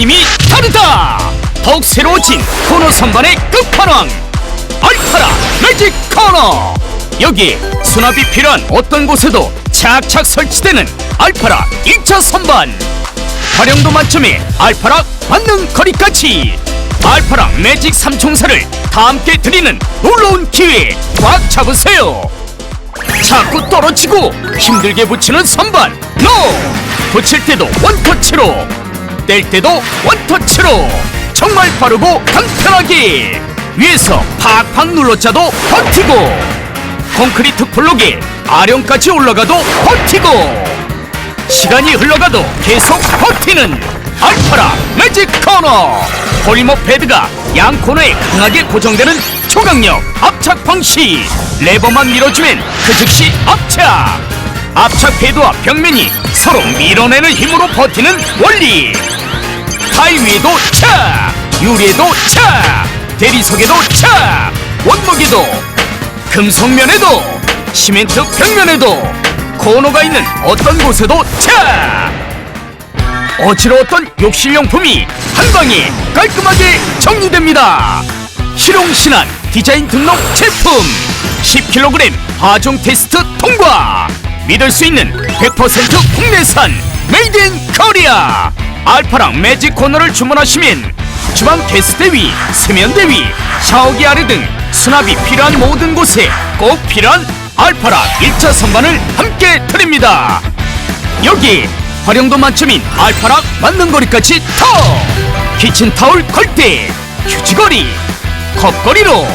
힘이 다르다! 더욱 새로워진 코너 선반의 끝판왕 알파라 매직 코너! 여기 수납이 필요한 어떤 곳에도 착착 설치되는 알파라 1차 선반! 활용도 만점의 알파락 만능 거리까지! 알파락 매직 삼총사를 다 함께 드리는 놀라운 기회 꽉 잡으세요! 자꾸 떨어지고 힘들게 붙이는 선반 NO! 붙일 때도 원터치로 뗄 때도 원터치로 정말 빠르고 간편하게 위에서 팍팍 눌러짜도 버티고 콘크리트 블록에 아령까지 올라가도 버티고 시간이 흘러가도 계속 버티는 알파라 매직 코너. 폴리머 패드가 양 코너에 강하게 고정되는 초강력 압착 방식. 레버만 밀어주면 그 즉시 압착. 압착 패드와 벽면이 서로 밀어내는 힘으로 버티는 원리 타일 위에도 착 유리에도 착 대리석에도 착 원목에도 금속면에도 시멘트 벽면에도 코너가 있는 어떤 곳에도 착 어지러웠던 욕실용품이 한 방에 깔끔하게 정리됩니다. 실용신한 디자인 등록 제품 10kg 하중 테스트 통과. 믿을 수 있는 100% 국내산 메이드 인 코리아 알파랑 매직 코너를 주문하시면 주방 게스트대 위, 세면대 위, 샤워기 아래 등 수납이 필요한 모든 곳에 꼭 필요한 알파라 1차 선반을 함께 드립니다. 여기 활용도 만점인 알파락 맞는 거리까지 터 키친타올 걸때 휴지거리 컵거리로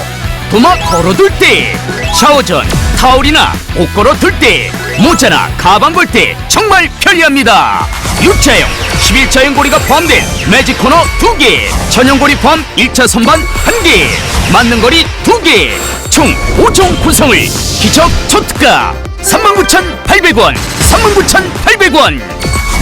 도마 걸어둘 때 샤워 전 타올이나 옷 걸어둘 때 모자나 가방 걸 때 정말 편리합니다. 6자형 11자형 고리가 포함된 매직 코너 2개. 전용 고리 포함 1차 선반 1개. 맞는 거리 2개. 총 5종 구성을 기적 초특가. 39,800원. 39,800원.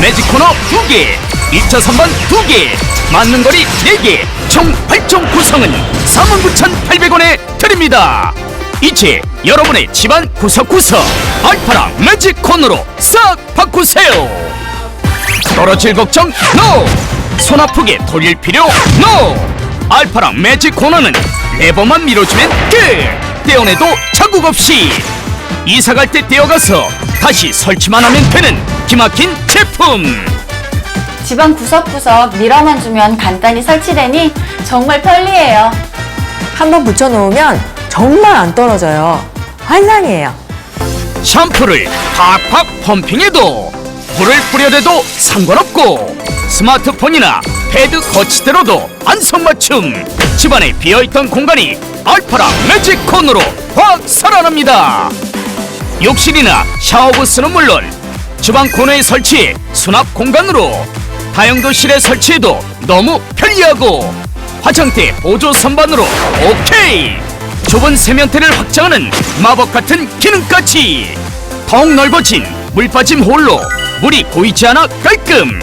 매직 코너 2개. 1차 선반 2개. 맞는 거리 4개. 총 8종 구성은 49,800원에 드립니다. 이제 여러분의 집안 구석구석 알파라 매직 코너로 싹 바꾸세요 떨어질 걱정 NO! 손 아프게 돌릴 필요 NO! 알파랑 매직 코너는 레버만 밀어주면 끝! 떼어내도 자국 없이 이사 갈 때 떼어가서 다시 설치만 하면 되는 기막힌 제품 집안 구석구석 밀어만 주면 간단히 설치되니 정말 편리해요. 한번 붙여놓으면 정말 안 떨어져요. 환상이에요. 샴푸를 팍팍 펌핑해도 물을 뿌려대도 상관없고 스마트폰이나 패드 거치대로도 안성맞춤. 집안에 비어있던 공간이 알파라 매직 콘으로 확 살아납니다. 욕실이나 샤워부스는 물론 주방 코너에 설치해 수납 공간으로 다용도실에 설치해도 너무 편리하고 화장대 보조 선반으로 오케이! 좁은 세면대를 확장하는 마법 같은 기능까지 더욱 넓어진 물 빠짐 홀로 물이 고이지 않아 깔끔.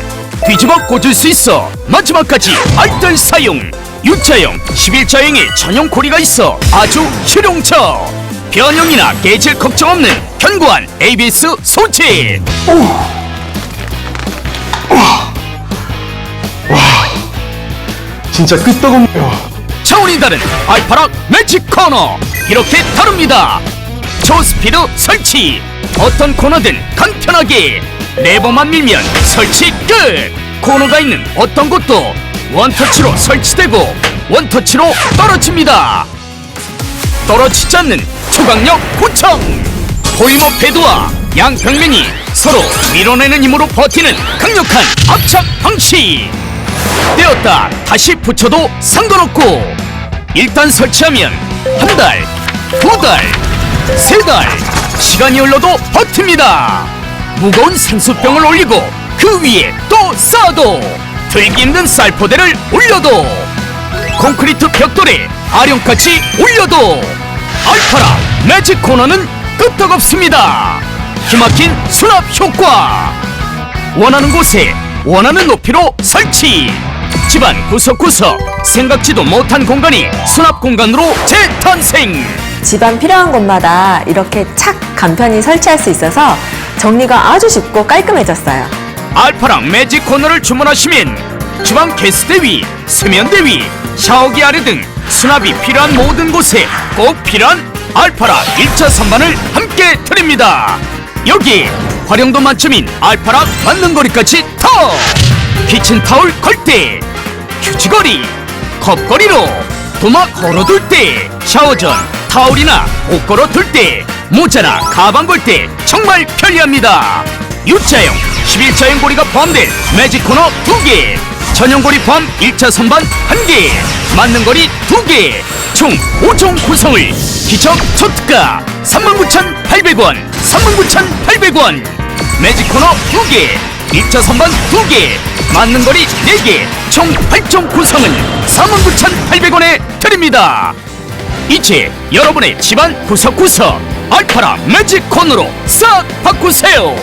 뒤집어 꽂을 수 있어. 마지막까지 알뜰 사용. 6자형 11자형의 전용 고리가 있어. 아주 실용적. 변형이나 깨질 걱정 없는 견고한 ABS 소재. 진짜 끄떡없네요. 차원이 다른 알파락 매직 코너. 이렇게 다릅니다. 초스피드 설치. 어떤 코너든 간편하게 레버만 밀면 설치 끝. 코너가 있는 어떤 곳도 원터치로 설치되고 원터치로 떨어집니다. 떨어지지 않는 초강력 구청. 폴리머 패드와 양 벽면이 서로 밀어내는 힘으로 버티는 강력한 압착 방식. 떼었다 다시 붙여도 상관없고 일단 설치하면 한 달, 두 달, 세 달 시간이 흘러도 버팁니다 무거운 생수병을 올리고 그 위에 또 쌓아도 들기 힘든 쌀포대를 올려도 콘크리트 벽돌에 아령까지 올려도 알파라 매직 코너는 끄떡없습니다. 기막힌 수납 효과. 원하는 곳에 원하는 높이로 설치. 집안 구석구석 생각지도 못한 공간이 수납 공간으로 재탄생. 집안 필요한 곳마다 이렇게 착 간편히 설치할 수 있어서 정리가 아주 쉽고 깔끔해졌어요. 알파랑 매직 코너를 주문하시면 8월 1일까지 10% 할인 혜택 드립니다 주방 개수대위, 세면대위, 샤워기 아래 등 수납이 필요한 모든 곳에 꼭 필요한 알파라 1차 선반을 함께 드립니다. 여기 활용도 만점인 알파라 맞는 거리까지 더! 키친타올 걸때, 휴지거리, 컵거리로 도마 걸어둘 때, 샤워 전 타올이나 옷 걸어 둘 때, 모자나 가방 걸 때 정말 편리합니다. U자형, 11자형 고리가 포함된 매직 코너 2개, 전용 고리 포함 1차 선반 1개, 맞는 거리 2개, 총 5종 구성을 기적 초특가 39,800원, 39,800원, 매직 코너 2개, 1차 선반 2개, 맞는 거리 4개, 총 8종 구성은 49,800원에 드립니다. 이제 여러분의 집안 구석구석 알파라 매직 코너로 싹 바꾸세요.